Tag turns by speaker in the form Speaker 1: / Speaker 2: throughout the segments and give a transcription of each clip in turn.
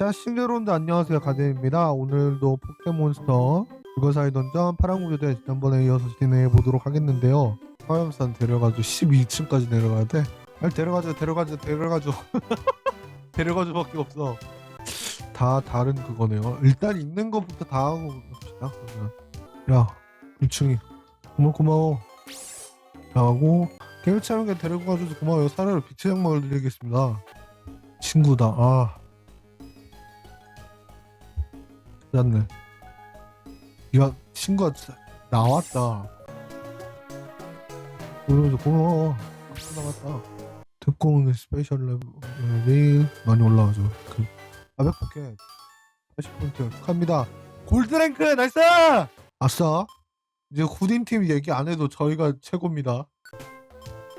Speaker 1: 자, 싱글론드 안녕하세요. 가재입니다 오늘도 포켓몬스터 불거사의 던전 파랑구조대 지난번에 이어서 진행해 보도록 하겠는데요. 화염산 데려가지고 12층까지 내려가야 돼. 빨리 데려가줘, 데려가줘, 데려가줘. 데려가줘밖에 없어. 다 다른 그거네요. 일단 있는 것부터 다 하고 갑시다. 야, 2층이. 고마워, 고마워. 나고 개울차명에 데리고 가줘서 고마워요. 사례로 빛의 양막을 드리겠습니다. 친구다. 아, 미안네. 이거 친구가 진 나왔다. 오면서 고마워. 나갔다. 듣고 오는 스페셜 랩이 많이 올라와서 그 400포켓 80포인트 갑니다. 골드랭크 나이스! 아싸! 이제 후딘팀 얘기 안 해도 저희가 최고입니다.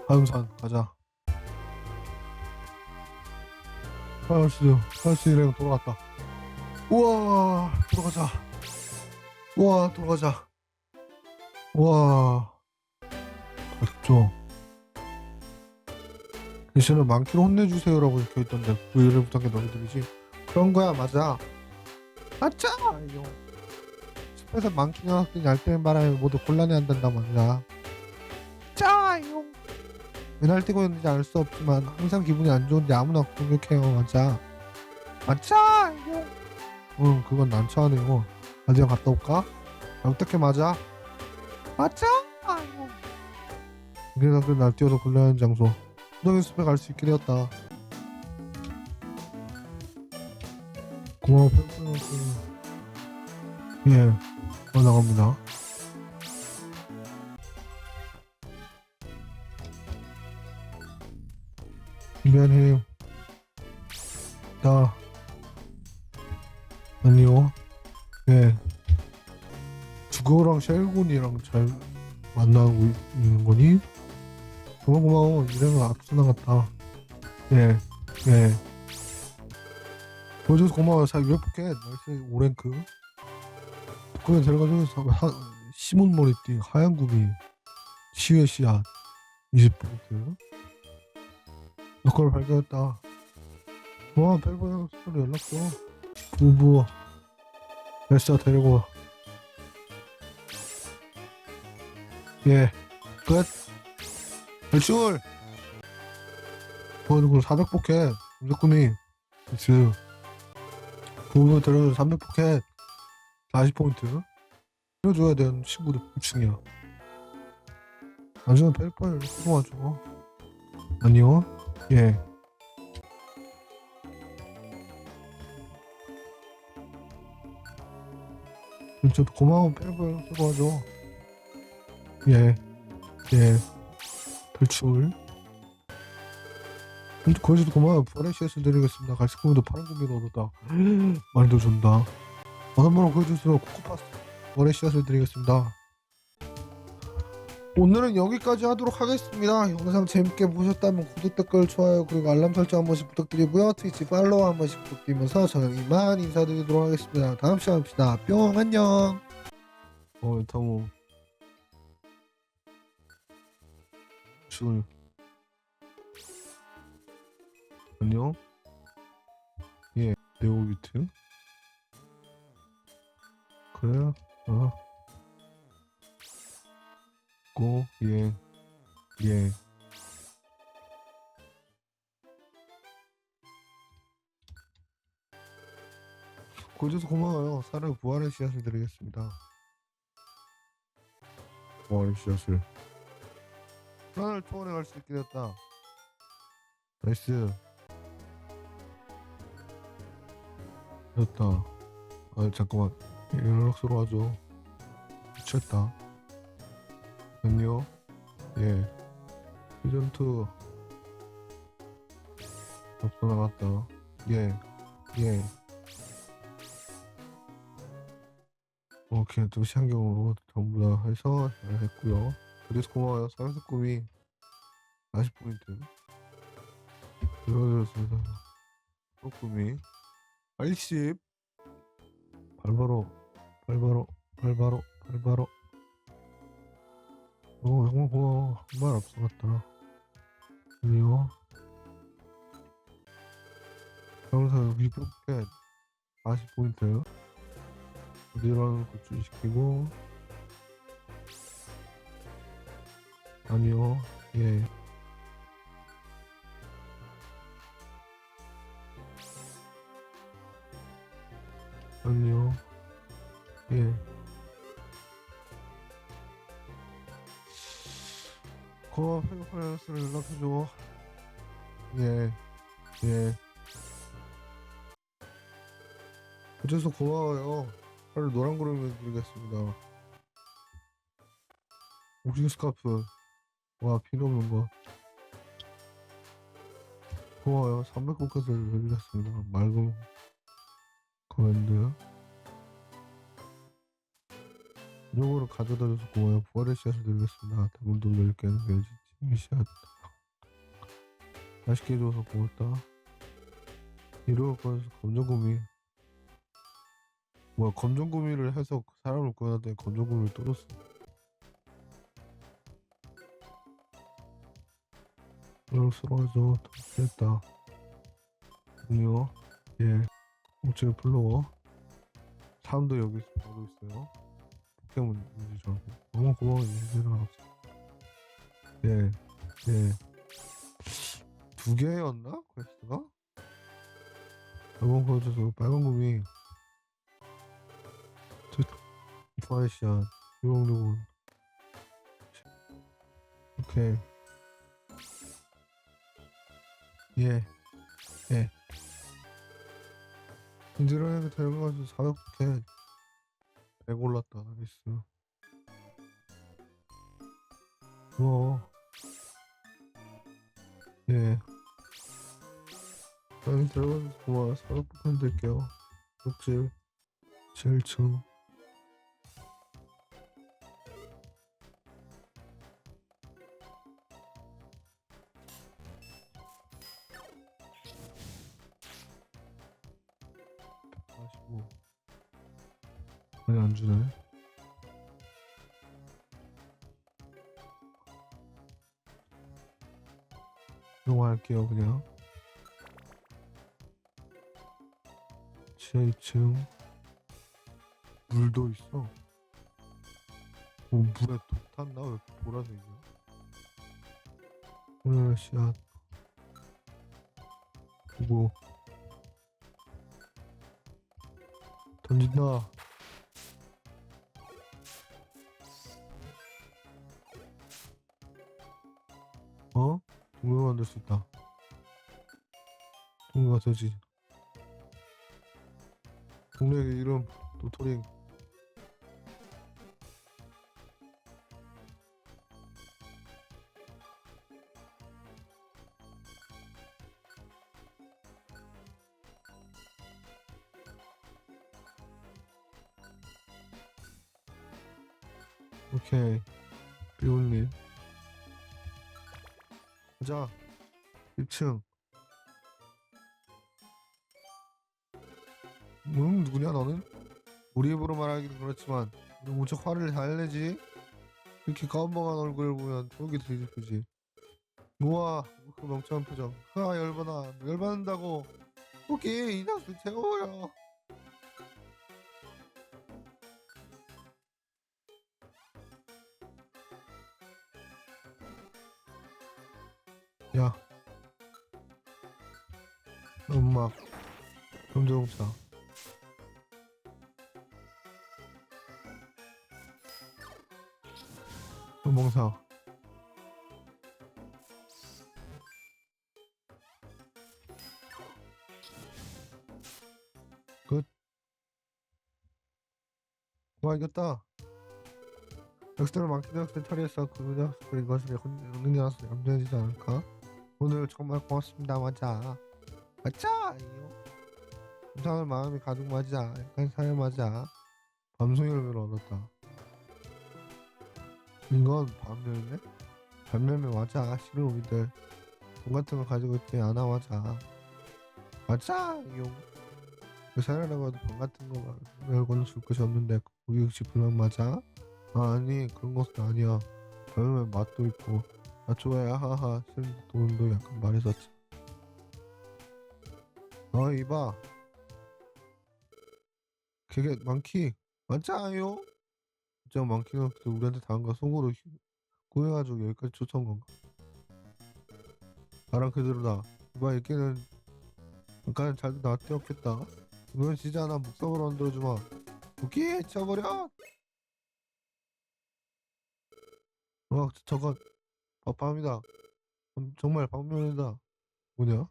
Speaker 1: 다음 산 가자. 파이어스, 파이어스랑 랭 돌아갔다. 우와 돌아가자 우와 돌아가자 우와 어렵죠 대신에 많기로 혼내주세요라고 이렇 있던데 왜 이를 부탁해 너희들이지 그런 거야 맞아 맞아 이거 집에서 많기가 학생이 알뜰 바람에 모두 곤란해한단다 말이야 짜요 맨날 뛰고 있는지 알 수 없지만 항상 기분이 안 좋은데 아무나 공격해요 맞아 맞아 응, 그건 난처하네요. 가지야 갔다 올까? 어떻게 맞아? 맞아? 아이고. 그래서 그 날 뛰어서 굴러야 하는 장소. 구덩이 숲에 갈 수 있게 되었다. 고마워, 펜펜 예, 어, 나갑니다. 준비한 해요. 아유 악수 나갔다 예예 보여줘서 고마워요 자 외국해 나이스 오랭크 그게 들어가지고 시몬 머리띠 하얀 구비 시외 시앗20% 너걸 발견했다 와 벨보 형수로 연락줘 우부 베스트 데리고 와. 예끝 발출 그래가지고 400 포켓 무조건이 그치 보고 들어서 300 포켓 40포인트 이려줘야 되는 친구들 부칭이야 나중에 뺄걸 도와줘 아니요 예 진짜 고마운 펠벌 도와줘 예 예. 탈출 근데 거기서도 고마워요. 버레시에서 드리겠습니다. 갈색 고기도 파란 고기도 얻었다. 많이 도 준다. 마지막으로 어, 보여주세요. 코코파스 버레시아스 드리겠습니다. 오늘은 여기까지 하도록 하겠습니다. 영상 재밌게 보셨다면 구독, 댓글, 좋아요 그리고 알람 설정 한 번씩 부탁드리고요. 트위치 팔로우 한 번씩 부탁드리면서 저는 이만 인사드리도록 하겠습니다. 다음 시간에 봅시다. 뿅 안녕. 어, 타모. 죽을. 안녕? 예, 네오비트. 그래? 요 어. 고, 예, 예. 고줘서 고마워요. 사랑 부활의 씨앗을 드리겠습니다. 부활의 씨앗을. 하나를 초월해 갈수 있게 됐다. 나이스. 미쳤다. 아 잠깐만 연락서로 하죠. 미쳤다. 안녕. 예. 시즌 2 앞서 나갔다. 예. 예. 오케이 도시 환경으로 전부 다 해서 잘 했고요. 그래서 고마워요. 사랑스 꿈이 40포인트. 들어주셨습니다. 꿈이 80 발바로 발바로 발바로 발바로 오 어, 정말 고마워 정말 앞서갔다 그리고 병사 60개 40포인트 어디랑 구출시키고 아니요 예 아니요. 예. 고 팬클래스로 연락해줘. 예. 예. 해줘서 고마워요. 하루 노란 그릇 해드리겠습니다. 옥신 스카프. 와, 필요 없는 거. 고마워요. 300곡까지 해드리겠습니다. 맑은. 그만둬요. 이쪽으 가져다줘서 고마워요. 부활의 시앗을 드리겠습니다. 대문동 10개, 멸치, 씨앗. 맛있게 해줘서 고맙다. 이러고 꺼내서 검정구미 뭐야, 검정구미를 해서 사람을 구해놨더니 검정구미를또었어 이럴 어, 쓰러져. 더 됐다. 동료. 예. 어, 지금 불러와. 사람도 여기서 가고 있어요. 포켓몬 문지 좋아하고. 너무 고마워, 인 얘들아. 예, 예. 두 개였나? 퀘스트가? 빨간 퀘스트, 빨간 구미. 파이시안, 요롱요롱. 오케이. 예, 예. 진지하게 닮아가지고 사납게 배 골랐다 있어 어. 예. 많이 들어가서 고마워. 사업부탁 드릴게요. 제일 처음 이거 런 할게요 그냥 지하 2층 물도 있어 어, 물에 독 탔나? 왜 보라색이야? 오늘 날씨야 그리고 던진다 어? 동료 만들 수 있다. 동료가 되지. 동료에게 이름 도토링. 오케이 비올님 자, 1층. 응, 음, 누구냐, 너는? 우리 입으로 말하기는 그렇지만, 너 무척 화를 잘 내지? 이렇게 가운한 얼굴을 보면 저기 들리지. 우와, 그 멍청한 표정. 하, 열받아. 열받는다고. 오케이, 이 녀석 제거버 연막 점정차 전봉사 끝와 이겼다 스사를 망치대학생 처리해어 그대학생을 이것을 능력하수 염해하지 않을까 오늘 정말 고맙습니다 맞아 맞자 이상한 마음이 가득 맞아 약간 사연 맞아 밤송열매를 얻었다 이건 밤열매? 밤열매 맞아 싫어 우리들 돈 같은 거 가지고 있지 않아 맞아 맞아 용그 사연이라고 해도 돈 같은 거 말고는 줄 것이 없는데 우리 역시 불만 맞아? 아, 아니 그런 것은 아니야 밤열매 맛도 있고 아 좋아요 하하 싫 돈도 약간 말했었지 어 이봐 그게 많기 많잖아요 진짜 많기가 우리한테 당한 거 속으로 구해가지고 여기까지 쫓아온 건가 나랑 그대로다 이봐 얘기는 잠깐 잘기나 때웠겠다 이건 진짜 나목상으로 만들어주마 오케이 쳐버려 와 어, 저건 밥밤이다 음, 정말 방면이다 뭐냐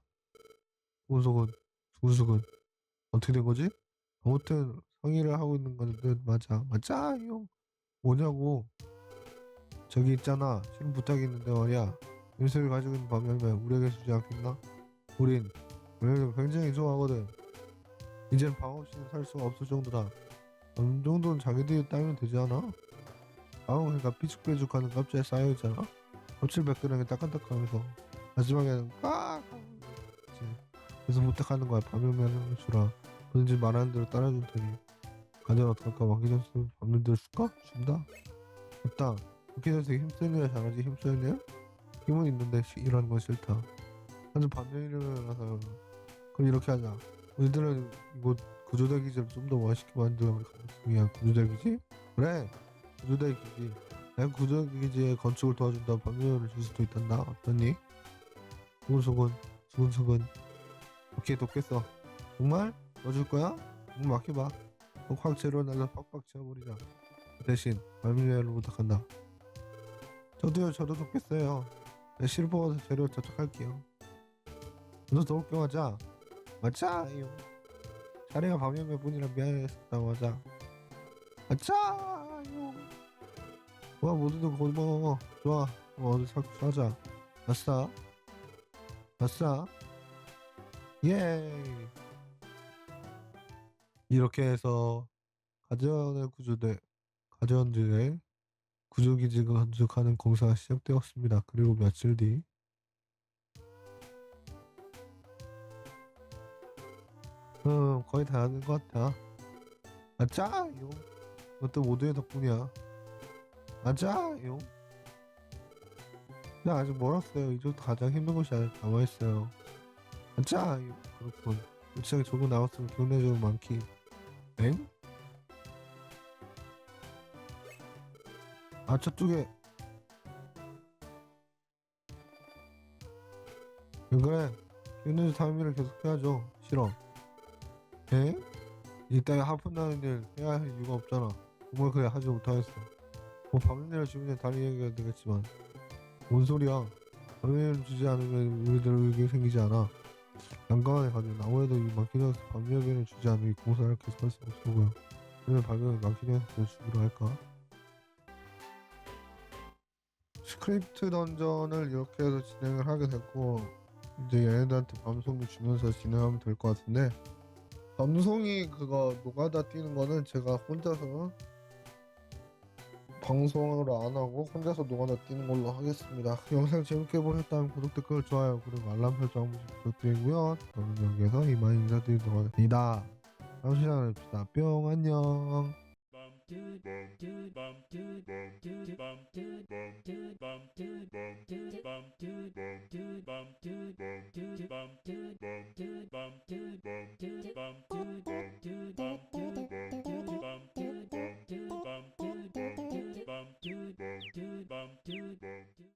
Speaker 1: 운석은 우수은 어떻게 된 거지? 아무튼 상의를 하고 있는 건데 맞아 맞아 이형 뭐냐고 저기 있잖아 지금 부탁이 있는데 말이야 열쇠를 가지고 있는 밤열매 우리에게 주지 않겠나? 우린 우리를 굉장히 좋아하거든 이젠 방 없이는 살 수가 없을 정도다 어느 정도는 자기들이 따면 되지 않아? 방어가 삐죽삐죽하는 껍질에 쌓여있잖아 껍질 매끈하게 따끈따끈하면서 마지막에는 꽉 그래서 부탁하는 거야. 밤이면 주라. 그런지 말하는 대로 따라줄 테니. 가면 어떨까? 왕기전수밤 없는 대까 준다. 없다. 왕기전수 힘쓰는 일 잘하지 힘쓰는 일? 힘은 있는데 일하건 싫다. 완전 반전 이름을 나서 그럼 이렇게 하자. 우리들은 이 뭐 구조대 기지를 좀더 멋있게 만들어갈 가능성이야. 구조대 기지? 그래. 구조대 기지. 난 구조대 기지의 건축을 도와준다. 반면을 줄 수도 있단다. 어떠니? 수근수근, 수근수근. 오케이 돕겠어 정말? 넣어줄 거야? 문 막혀봐 확 제로 날라 빡빡 채워버리자 그 대신 말미야로 부탁한다 저도요 저도 돕겠어요 네, 실버 재료 저축할게요 저더 도울겸 하자 맞자요 자네가 방영몇 분이라 미안했다고 하자 맞자요 와모두들 고마워 좋아 어, 어디 사자 아싸 아싸 예. 이렇게 해서 가전언의 구조대, 가전언들의 구조기지가 한축하는 공사가 시작되었습니다. 그리고 며칠 뒤 음, 거의 다 하는 것 같아. 아짜요. 이것도 모두의 덕분이야. 아짜요. 나 아직 멀었어요. 이쪽도 가장 힘든 곳이 아직 남아있어요. 자 그렇군 우창이 저거 나왔으면 경례적 많기 엥? 아 저쪽에 왜 그래 경례적 타이밍을 계속해야죠 싫어 엥? 이따가 하품나는 일 해야 할 이유가 없잖아 정말 그래 하지 못하겠어 뭐 밤내를 주면 다른 얘기가 되겠지만 뭔 소리야 밤내를 주지 않으면 우리들 의견 생기지 않아 양강하게 가진 나무에도 이 마키니아스 반미협의를 주지 않으면 이 공사를 계속할 수 없을 거야. 그러면 발명이 마키니아스를 주기로 할까? 스크립트 던전을 이렇게 해서 진행을 하게 됐고 이제 얘네들한테 밤송이 주면서 진행하면 될 것 같은데 밤송이 그거 노가다 뛰는 거는 제가 혼자서 방송을 안 하고 혼자서 노가다 뛰는 걸로 하겠습니다. 영상 재밌게 보셨다면 구독, 댓글, 좋아요 그리고 알람 설정 부탁드리고요. 저는 여기에서 이만 인사드리도록 하겠습니다. 다음 시간에 뵙시다. 뿅 안녕. bum